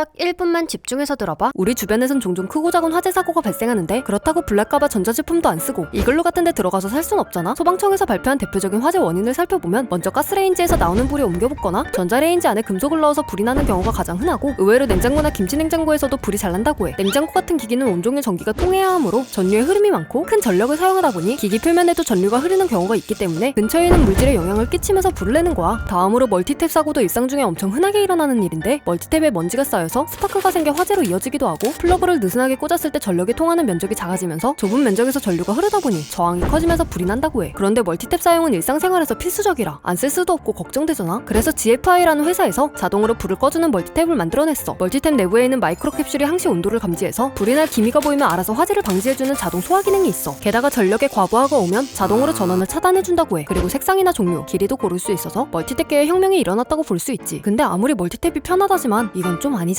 딱 1분만 집중해서 들어봐. 우리 주변에선 종종 크고 작은 화재 사고가 발생하는데 그렇다고 불날까봐 전자제품도 안 쓰고 이글루 같은 데 들어가서 살 순 없잖아. 소방청에서 발표한 대표적인 화재 원인을 살펴보면 먼저 가스레인지에서 나오는 불에 옮겨붙거나 전자레인지 안에 금속을 넣어서 불이 나는 경우가 가장 흔하고 의외로 냉장고나 김치냉장고에서도 불이 잘 난다고 해. 냉장고 같은 기기는 온종일 전기가 통해야 하므로 전류의 흐름이 많고 큰 전력을 사용하다 보니 기기 표면에도 전류가 흐르는 경우가 있기 때문에 근처에 있는 물질에 영향을 끼치면서 불을 내는 거야. 다음으로 멀티탭 사고도 일상 중에 엄청 흔하게 일어나는 일인데 멀티탭에 먼지가 쌓여 서 스파크가 생겨 화재로 이어지기도 하고 플러그를 느슨하게 꽂았을 때 전력이 통하는 면적이 작아지면서 좁은 면적에서 전류가 흐르다 보니 저항이 커지면서 불이 난다고 해. 그런데 멀티탭 사용은 일상생활에서 필수적이라 안 쓸 수도 없고 걱정되잖아. 그래서 GFI라는 회사에서 자동으로 불을 꺼주는 멀티탭을 만들어냈어. 멀티탭 내부에 있는 마이크로 캡슐이 항시 온도를 감지해서 불이 날 기미가 보이면 알아서 화재를 방지해주는 자동 소화 기능이 있어. 게다가 전력의 과부하가 오면 자동으로 전원을 차단해준다고 해. 그리고 색상이나 종류, 길이도 고를 수 있어서 멀티탭계에 혁명이 일어났다고 볼 수 있지. 근데 아무리 멀티탭이 편하다지만 이건 좀 아니잖아.